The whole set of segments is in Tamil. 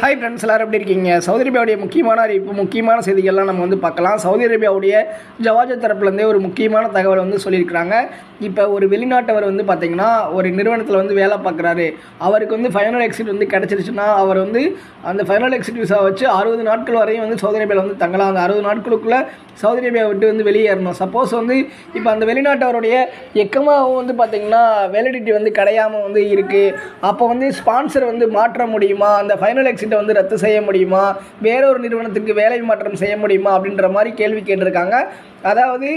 ஹாய் ஃப்ரெண்ட்ஸ் எல்லாரும் எப்படி இருக்கீங்க? சவுதி அரேபியாவுடைய முக்கியமான அறிவிப்பு முக்கியமான செய்திகள்லாம் நம்ம வந்து பார்க்கலாம். சவுதி அரேபியாவுடைய ஜவாஜா தரப்புலேருந்தே ஒரு முக்கியமான தகவல் வந்து சொல்லியிருக்கிறாங்க. இப்போ ஒரு வெளிநாட்டவர் வந்து பார்த்தீங்கன்னா ஒரு நிறுவனத்தில் வந்து வேலை பார்க்குறாரு அவருக்கு வந்து ஃபைனல் எக்ஸிட் வந்து கிடச்சிருச்சுன்னா அவர் வந்து அந்த ஃபைனல் எக்ஸிட் விசா வச்சு அறுபது நாட்கள் வரையும் வந்து சவுதி அரேபியாவில் வந்து தங்கலாம். அந்த அறுபது நாட்களுக்குள்ளே சவுதி அரேபியா விட்டு வந்து வெளியேறணும். சப்போஸ் வந்து இப்போ அந்த வெளிநாட்டவருடைய எக்கமாகவும் வந்து பார்த்தீங்கன்னா வேலிடிட்டி வந்து கிடையாமல் வந்து இருக்குது அப்போ வந்து ஸ்பான்சர் வந்து மாற்ற முடியுமா? அந்த ஃபைனல் எக்ஸிட்டை வந்து ரத்து செய்ய முடியுமா? வேறொரு நிறுவனத்துக்கு வேலை மாற்றம் செய்ய முடியுமா? அப்படின்ற மாதிரி கேள்வி கேட்டிருக்காங்க. அதாவது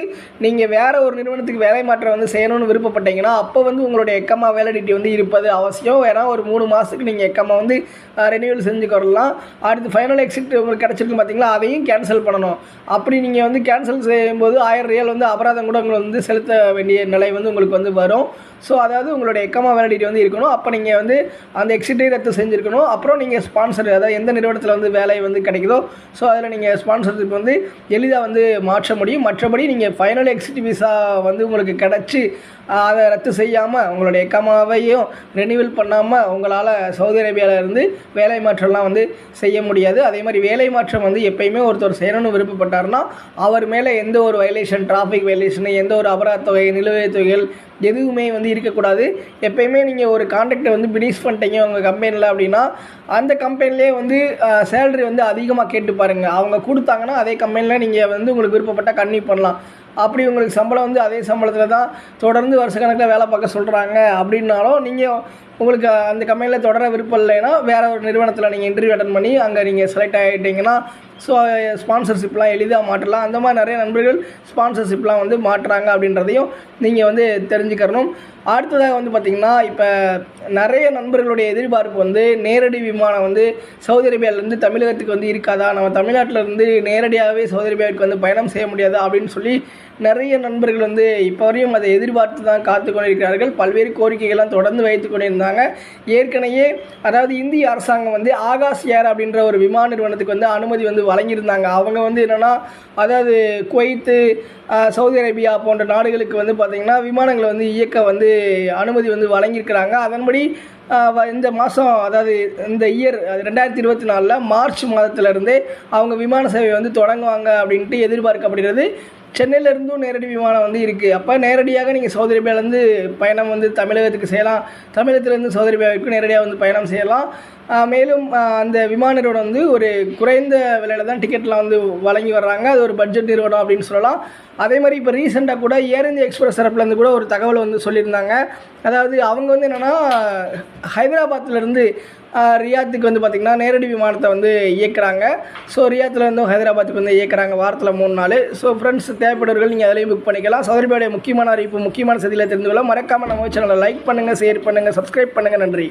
நீங்கள் வேறு ஒரு நிறுவனத்துக்கு வேலை மாற்றம் வந்து செய்யணும்னு விருப்பப்பட்டீங்கன்னா அப்போ வந்து உங்களுடைய எக்கம்மா வேலிடிட்டி வந்து இருப்பது அவசியம். ஏன்னா ஒரு மூணு மாதத்துக்கு நீங்கள் எக்கம்மா வந்து ரெனியூவல் செஞ்சு கொள்ளலாம். அடுத்து ஃபைனல் எக்ஸிட் உங்களுக்கு கிடச்சிருக்கு பார்த்தீங்களா அதையும் கேன்சல் பண்ணணும். அப்படி நீங்கள் வந்து கேன்சல் செய்யும்போது ஆயிரம் ரியல் வந்து அபராதம் கூட உங்களை வந்து செலுத்த வேண்டிய நிலை வந்து உங்களுக்கு வந்து வரும். ஸோ அதாவது உங்களுடைய எக்கமா வேலிடிட்டி வந்து இருக்கணும். அப்போ நீங்கள் வந்து அந்த எக்ஸிட்டை ரத்து செஞ்சுருக்கணும். அப்புறம் நீங்கள் ஸ்பான்சர் அதாவது எந்த நிறுவனத்தில் வந்து வேலை வந்து கிடைக்குதோ ஸோ அதில் நீங்கள் ஸ்பான்சர்ஷிப் வந்து எளிதாக வந்து மாற்ற முடியும். மற்றபடி நீங்கள் ஃபைனல் எக்ஸிட் விசா வந்து உங்களுக்கு கிடச்சி அதை ரத்து செய்யாமல் உங்களுடைய எக்கமாவையும் ரெனியூவல் பண்ணாமல் உங்களால் சவுதி அரேபியாவில் இருந்து வேலை மாற்றம்லாம் வந்து செய்ய முடியாது. அதே மாதிரி வேலை மாற்றம் வந்து எப்பயுமே ஒருத்தர் செய்யணும்னு விருப்பப்பட்டார்னா அவர் மேலே எந்த ஒரு வயலேஷன் டிராஃபிக் வயலேஷன் எந்த ஒரு அபராத தொகை நிலுவைத் தொகைகள் எதுவுமே வந்து இருக்கக்கூடாது. எப்பயுமே நீங்கள் ஒரு கான்ட்ராக்டை வந்து பினிஷ் பண்ணிட்டீங்க உங்கள் கம்பெனியில் அப்படின்னா அந்த கம்பெனிலே வந்து சேலரி வந்து அதிகமாக கேட்டு பாருங்கள் அவங்க கொடுத்தாங்கன்னா அதே கம்பெனியில் நீங்கள் வந்து உங்களுக்கு விருப்பப்பட்டால் கன்னியூ பண்ணலாம். அப்படி உங்களுக்கு சம்பளம் வந்து அதே சம்பளத்தில் தான் தொடர்ந்து வருஷக்கணக்கில் வேலை பார்க்க சொல்கிறாங்க அப்படின்னாலும் நீங்கள் உங்களுக்கு அந்த கம்பெனியில் தொடர விருப்பம் இல்லைன்னா வேறு ஒரு நிறுவனத்தில் நீங்கள் இன்டர்வியூ அட்டன் பண்ணி அங்கே நீங்கள் செலக்ட் ஆகிட்டீங்கன்னா ஸோ ஸ்பான்சர்ஷிப்லாம் எளிதாக மாற்றலாம். அந்த மாதிரி நிறைய நண்பர்கள் ஸ்பான்சர்ஷிப்லாம் வந்து மாற்றுறாங்க அப்படின்றதையும் நீங்கள் வந்து தெரிஞ்சுக்கணும் அடுத்ததாக வந்து பார்த்திங்கன்னா இப்போ நிறைய நண்பர்களுடைய எதிர்பார்ப்பு வந்து நேரடி விமானம் வந்து சவுதி அரேபியாவிலேருந்து தமிழகத்துக்கு வந்து இருக்காதா? நம்ம தமிழ்நாட்டில் இருந்து நேரடியாகவே சவுதி அரேபியாவுக்கு வந்து பயணம் செய்ய முடியாதா? அப்படின்னு சொல்லி நிறைய நண்பர்கள் வந்து இப்போ வரையும் அதை எதிர்பார்த்து தான் காத்து கொண்டிருக்கிறார்கள். பல்வேறு கோரிக்கைகள்லாம் தொடர்ந்து வைத்து கொண்டிருந்தாங்க. ஏற்கனவே அதாவது இந்திய அரசாங்கம் வந்து ஆகாஷ் ஏர் அப்படின்ற ஒரு விமான நிறுவனத்துக்கு வந்து அனுமதி வந்து வழங்கியிருந்தாங்க. அவங்க வந்து என்னென்னா அதாவது குவைத்து சவுதி அரேபியா போன்ற நாடுகளுக்கு வந்து பார்த்திங்கன்னா விமானங்களை வந்து இயக்க வந்து அனுமதி வந்து வழங்கியிருக்கிறாங்க. அதன்படி இந்த மாதம் அதாவது இந்த இயர் ரெண்டாயிரத்தி இருபத்தி நாலில் மார்ச் மாதத்துலேருந்தே அவங்க விமான சேவை வந்து தொடங்குவாங்க அப்படின்ட்டு எதிர்பார்க்கப்படுகிறது. சென்னையிலேருந்தும் நேரடி விமானம் வந்து இருக்குது அப்போ நேரடியாக நீங்கள் சவுதி அரேபியாவிலேருந்து பயணம் வந்து தமிழகத்துக்கு செய்யலாம். தமிழகத்திலேருந்து சவுதி அரேபியாவிற்கு நேரடியாக வந்து பயணம் செய்யலாம். மேலும் அந்த விமான நிறுவனம் வந்து ஒரு குறைந்த விலையில் தான் டிக்கெட்லாம் வந்து வழங்கி வர்றாங்க. அது ஒரு பட்ஜெட் நிறுவனம் அப்படின்னு சொல்லலாம். அதே மாதிரி இப்போ ரீசெண்டாக கூட ஏர் இந்தியா எக்ஸ்பிரஸ் தரப்புலேருந்து கூட ஒரு தகவல் வந்து சொல்லியிருந்தாங்க. அதாவது அவங்க வந்து என்னென்னா ஹைதராபாத்லேருந்து ரியாத்துக்கு வந்து பார்த்திங்கன்னா நேரடி விமானத்தை வந்து இயக்குறாங்க. ஸோ ரியாத்துலேருந்தும் ஹைதராபாத்துக்கு வந்து இயக்குறாங்க. வாரத்தில் மூணு நாள். ஸோ ஃப்ரெண்ட்ஸ் தேவைப்படுவர்கள் நீங்கள் அதிலையும் புக் பண்ணிக்கலாம். சௌதரிபாடைய முக்கியமான அறிவிப்பு முக்கியமான செய்தியில் தெரிந்து கொள்ள மறக்காமல் நம்ம சேனலை லைக் பண்ணுங்கள் ஷேர் பண்ணுங்கள் சப்ஸ்கிரைப் பண்ணுங்கள் நன்றி.